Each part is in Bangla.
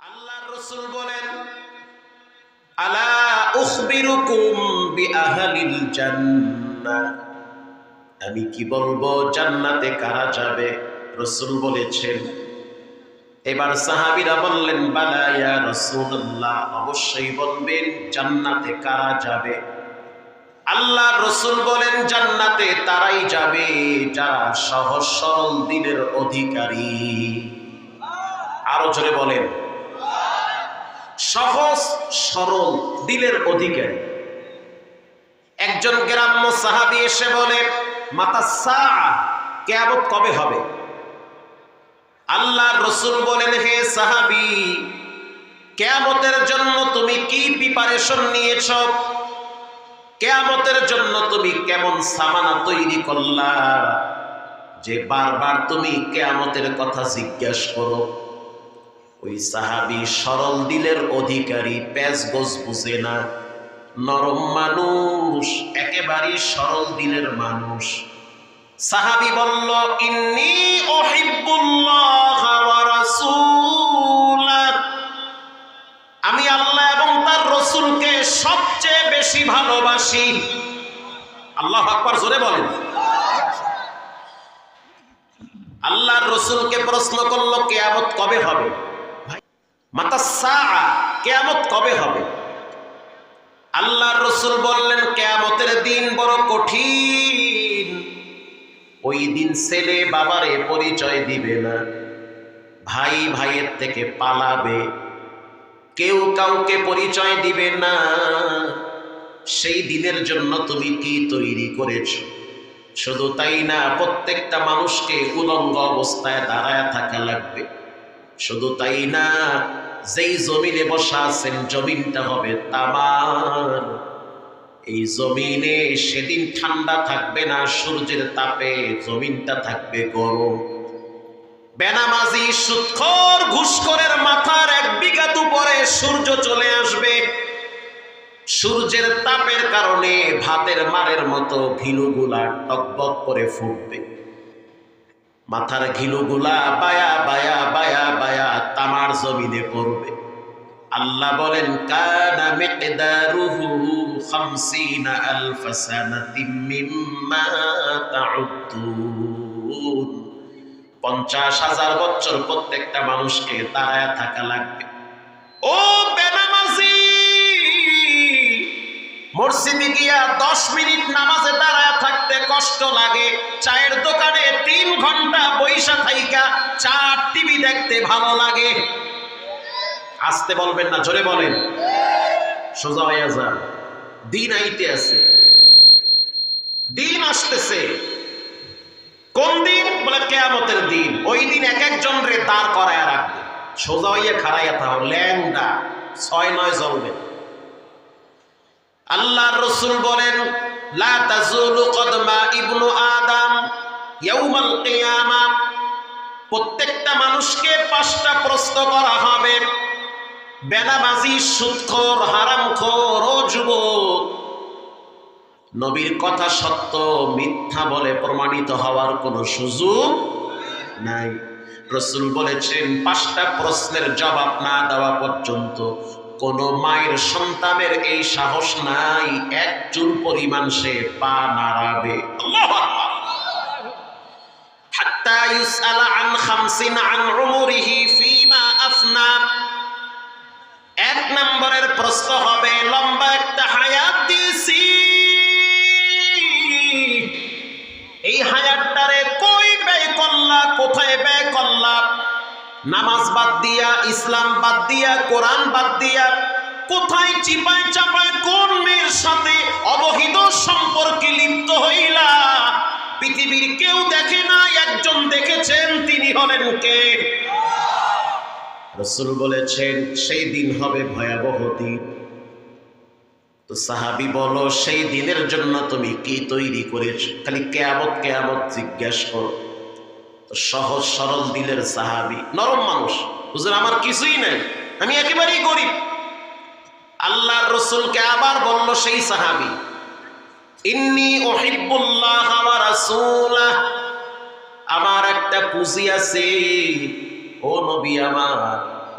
আল্লাহর রাসূল বলেন, আলা উখবিরুকুম বিআহলিল জান্নাহ? আমি কি বলব, জান্নাতে কারা যাবে? রাসূল বলেছেন। এবার সাহাবীরা বললেন, বালা ইয়া রাসূলুল্লাহ? অবশ্যই বলবেন, জান্নাতে কারা যাবে? আল্লাহ রসুল বলেন, জান্নাতে তারাই যাবে যারা সহজ সরল দিনের অধিকারী। আরও জোরে বলেন সহজ, সরল, দিলের অধিকারী। একজন গ্রাম্য সাহাবি এসে বলে, মাতা কেয়ামত কবে হবে? আল্লাহ রসুল বলেন, হে সাহাবি, কেয়ামতের জন্য তুমি কি প্রিপারেশন নিয়েছ? কেয়ামতের জন্য তুমি কেমন সামানা তৈরি করলা? যে বারবার তুমি কেয়ামতের কথা জিজ্ঞাসা করো ওই সাহাবি সরল দিলের অধিকারী প্যাজ গোজ বুঝে না। নরম মানুষ, একেবারেই সরল দিলের মানুষ। সাহাবি বলল, ইন্নি ওহিব্বুল্লাহ ওয়া আমি আল্লাহ এবং তার রসুলকে সবচেয়ে বেশি ভালোবাসি। আল্লাহ আকবার জোরে বলেন। আল্লাহর রসুলকে প্রশ্ন করল, কেয়ামত কবে হবে? কেয়ামত কবে হবে? আল্লাহর রসুল বললেন, কেয়ামতের দিন বড় কঠিন। ওই দিন ছেলে বাবারে পরিচয় দিবে না। ভাই ভাইয়ের থেকে পালাবে। কেউ কাউকে পরিচয় দিবে না। সেই দিনের জন্য তুমি কি তৈরি করেছ? শুধু তাই না, প্রত্যেকটা মানুষকে উলঙ্গ অবস্থায় দাঁড়ায় থাকা লাগবে। শুধু তাই না যেই জমিনে বসা আছেন, জমিনটা হবে তামার। এই জমিনে সেদিন ঠান্ডা থাকবে না, সূর্যের তাপে জমিনটা থাকবে গরম। বেনামাজি সুৎখর ঘুষখরের মাথার এক বিঘা দুপরে সূর্য চলে আসবে। সূর্যের তাপের কারণে ভাতের মারের মতো ঘিলুগুলা টকবক করে ফুটবে। মাথার ঘিলুগুলা বায়া বায়া বায়া বায়া তামার জমিনে পড়বে। আল্লাহ বলেন, কানা মিকদারুহু 50 আলফ সানাতিম মিম্মা তাউদ্দুন। পঞ্চাশ হাজার বছর প্রত্যেকটা মানুষকে দাঁড়ায় থাকা লাগবে। ও বেনামাজি মসজিদে গিয়া দশ মিনিট নামাজে দাঁড়ায় কষ্ট লাগে। চায়ের দোকানে তিন ঘণ্টা বৈশা থাইকা চার টিভি দেখতে ভালো লাগে। আসতে বলবেন না, জোরে বলেন। সোজা হইয়া যান। দিন আইতে আছে। দিন আসতেছে। কোন দিন? বলে কেয়ামতের দিন। ওই দিন এক একজন রে দাঁড় করায় রাখবে। সোজা হইয়া খাড়াইয়া থাও। ল্যাংডা। ছয়, নয় জ্বলবে আল্লাহর রসুল বলেন লা তাজুলু কদমা ইবনু আদম ইয়াউমাল কিয়ামা। প্রত্যেকটা মানুষকে পাঁচটা প্রশ্ন করা হবে। বেনাবাজি সুৎখোর হারামখোর, ও যুবক। নবীর কথা সত্য, মিথ্যা বলে প্রমাণিত হওয়ার কোনো সুযোগ নাই। রসুল বলেছেন, পাঁচটা প্রশ্নের জবাব না দেওয়া পর্যন্ত কোন মায়ের সন্তানের এই সাহস নাই, এক চুল পরিমাণ সে পা নাড়াবে। এক নম্বরের প্রশ্ন হবে, লম্বা একটা হায়াত দিয়েছি। এই হায়াতটারে নামাজ বাদ দিয়া, ইসলাম বাদ দিয়া, কোরআন বাদ দিয়া, কোথায় চিপায় চাপায় কোন মেয়ের সাথে অবহিত সম্পর্কে লিপ্ত হইলা? পৃথিবীর কেউ দেখে না, একজন দেখেছেন, তিনি হলেন কে? রসুল বলেছেন, সেই দিন হবে ভয়াবহ দিন। তো সাহাবি বলো, সেই দিনের জন্য তুমি কি তৈরি করেছ? খালি কেয়াবত কেয়াবত জিজ্ঞাসা করো। সহজ সরল দিলের সাহাবি, নরম মানুষ। হুজুর, আমার কিছুই নাই। আমি একেবারেই গরিব। আল্লাহর রসুলকে আবার বলল সেই সাহাবি আমার আমার একটা পুঁজি আছে। ও নবী আমার,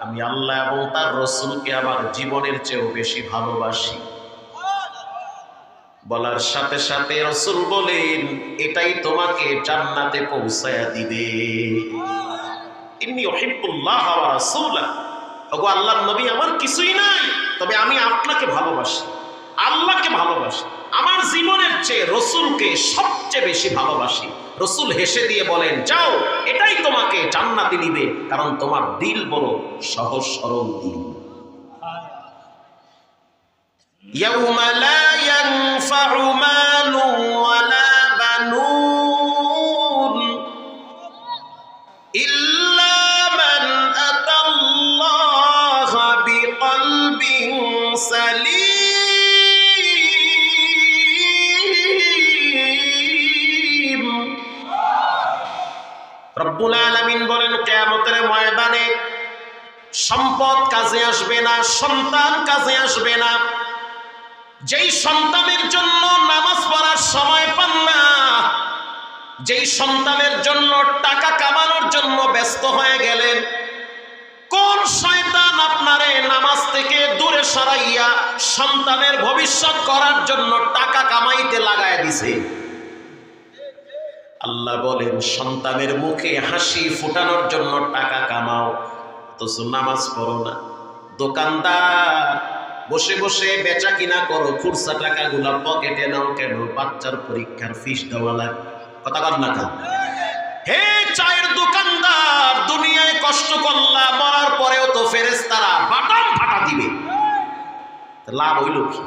আমি আল্লাহ এবং তার রসুলকে আমার জীবনের চেয়েও বেশি ভালোবাসি। বলার সাথে সাথে রসুল বলেন, এটাই তোমাকে জান্নাতে পৌঁছায়া দিবে। ওগো নবী আমার কিছুই নাই, তবে আমি আপনাকে ভালোবাসি, আল্লাহকে ভালোবাসি। আমার জীবনের চেয়ে রসুলকে সবচেয়ে বেশি ভালোবাসি। রসুল হেসে দিয়ে বলেন, যাও, এটাই তোমাকে জান্নাতে নিবে, কারণ তোমার দিল বড় সহজ সরল দিল। يوم لا ينفع مال ولا بنون إلا من أتى الله بقلب سليم রব্বুল আলামিন বলেন কেয়ামতের ময়দানে সম্পদ কাজে আসবে না সন্তান কাজে আসবে না যেই সন্তানের জন্য নামাজ পড়ার সময় পান না, যেই সন্তানের জন্য টাকা কামানোর জন্য ব্যস্ত হয়ে গেলেন, কোন শয়তান আপনারে নামাজ থেকে দূরে সরাইয়া সন্তানের ভবিষ্যৎ করার জন্য টাকা কামাইতে লাগায় দিছে? আল্লাহ বলেন, সন্তানের মুখে হাসি ফুটানোর জন্য টাকা কামাও, অথচ নামাজ পড়ো না। দোকানদার বসে বসে বেচা কিনা করো, খুরসা টাকাগুলা পকেটে নাও কেন? বাচ্চার পরীক্ষার ফিস দেওয়া লাগে। কথা কর না হে চায়ের দোকানদার, দুনিয়ায় কষ্ট করলা, মরার পরেও তো ফেরেস্তারা বাটাম ফাটা দিবে। লাভ হইল কি?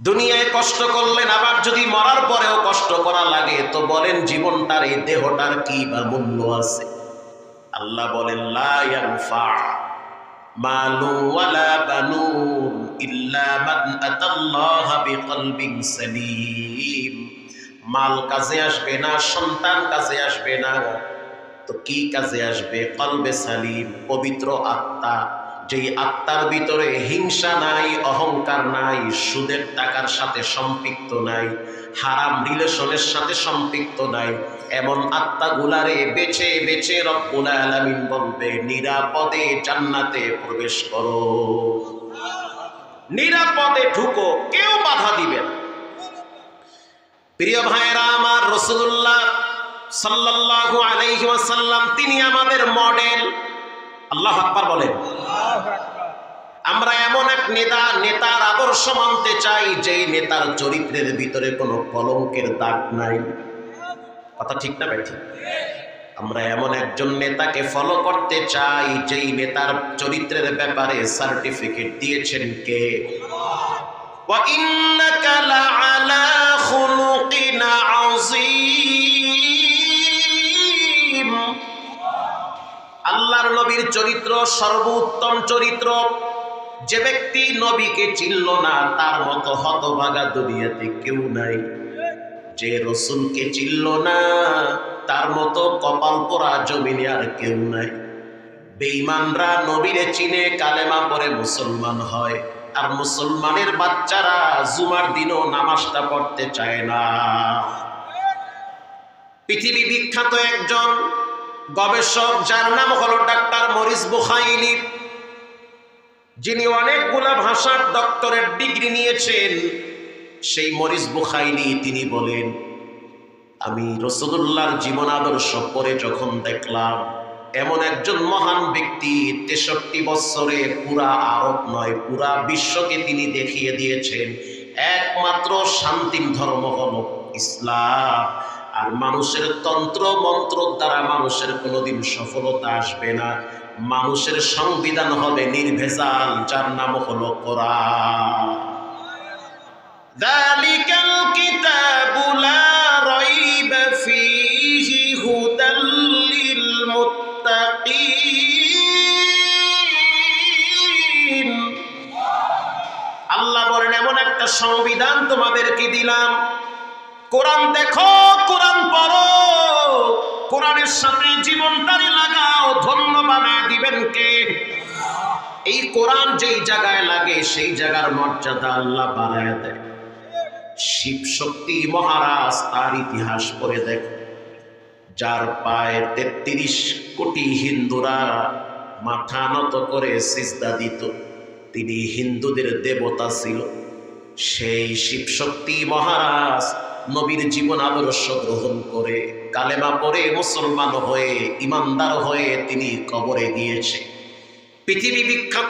দুনিয়ায় কষ্ট করলেন, আবার যদি মরার পরেও কষ্ট করা লাগে, তো বলেন জীবনটার এই দেহটার কি বা মূল্য আছে? আল্লাহ বলেন, লা ইয়ানফা। মালু ওয়ালা বানুন ইল্লা মান আতাল্লাহ বিকলবিন সালিম। মাল কাজে আসবে না, সন্তান কাজে আসবে না। তো কি কাজে আসবে? কলবে সালিম, পবিত্র আত্মা। যেই আত্মার ভিতরে হিংসা নাই, অহংকার নাই, সুদের টাকার সাথে সম্পৃক্ত নাই, হারাম রিলেশনের সাথে সম্পৃক্ত নাই, এমন আত্মাগুলারে বেছে বেছে রব্বুল আলামিন বলবে, নিরাপদে জান্নাতে প্রবেশ করো। নিরাপদে ঢুকো, কেউ বাধা দিবে না। প্রিয় ভাইরা আমার রসুল্লাহ সাল্লাল্লাহু আলাইহি ওয়াসাল্লাম, তিনি আমাদের মডেল। আল্লাহ আকবর বলেন। আমরা এমন এক নেতা, নেতার আদর্শ মানতে চাই, যেই নেতার চরিত্রের ভিতরে কোনো কলঙ্কের দাগ নাই। কথা ঠিক না ভাই ঠিক? আমরা এমন একজন নেতাকে ফলো করতে চাই, যেই নেতার চরিত্রের ব্যাপারে সার্টিফিকেট দিয়েছেন কে? আলা আল্লাহর নবীর চরিত্র, সর্বোত্তম চরিত্র। যে ব্যক্তি নবীকে চিনল না, তার মতো হতভাগা দুনিয়াতে কেউ নাই। যে রসুলকে চিনল না, তার মতো কপাল পোড়া জমিনে আর কেউ নাই। বেঈমানরা নবীরে চিনে, কালেমা পরে মুসলমান হয়। আর মুসলমানের বাচ্চারা জুমার দিনও নামাজটা পড়তে চায় না। পৃথিবী বিখ্যাত একজন গবেষক, যার নাম হলো ডাক্তার মরিস বুখাইলি। যিনি অনেকগুলা ভাষার ডক্টরেট ডিগ্রি নিয়েছেন, সেই মরিস বুখাইলি তিনি বলেন, আমি রসদুল্লাহর জীবন আদর্শ পরে যখন দেখলাম, এমন একজন মহান ব্যক্তি তেষট্টি বছরে পুরা আরব নয়, পুরা বিশ্বকে তিনি দেখিয়ে দিয়েছেন, একমাত্র শান্তির ধর্ম হল ইসলাম। আর মানুষের তন্ত্র মন্ত্র দ্বারা মানুষের কোনোদিন সফলতা আসবে না মানুষের সংবিধান হবে নির্ভেজাল যার নাম হলো কোরআন ذلك الكتاب لا ريب فيه هدى للمتقين আল্লাহ বলেন এমন একটা সংবিধান তোমাদেরকে দিলাম কোরআন দেখো কোরআন পড়ো কোরআনের সাথে জীবনটারি লাগাও ধন্য বানায় দিবেন কে? এই কোরআন যেই জায়গায় লাগে, সেই জায়গার মর্যাদা আল্লাহ বাড়ায় দেয়। শিব শক্তি মহারাজ তার ইতিহাস পড়ে দেখো। যার পায়ে তেত্রিশ কোটি হিন্দুরা মাথা নত করে সিজদা দিত, তিনি হিন্দুদের দেবতা ছিল। সেই শিবশক্তি মহারাজ নবীর জীবন আদর্শ গ্রহণ করে, কালেমা পরে মুসলমান হয়ে, ইমানদার হয়ে তিনি কবরে গিয়েছে। পৃথিবী বিখ্যাত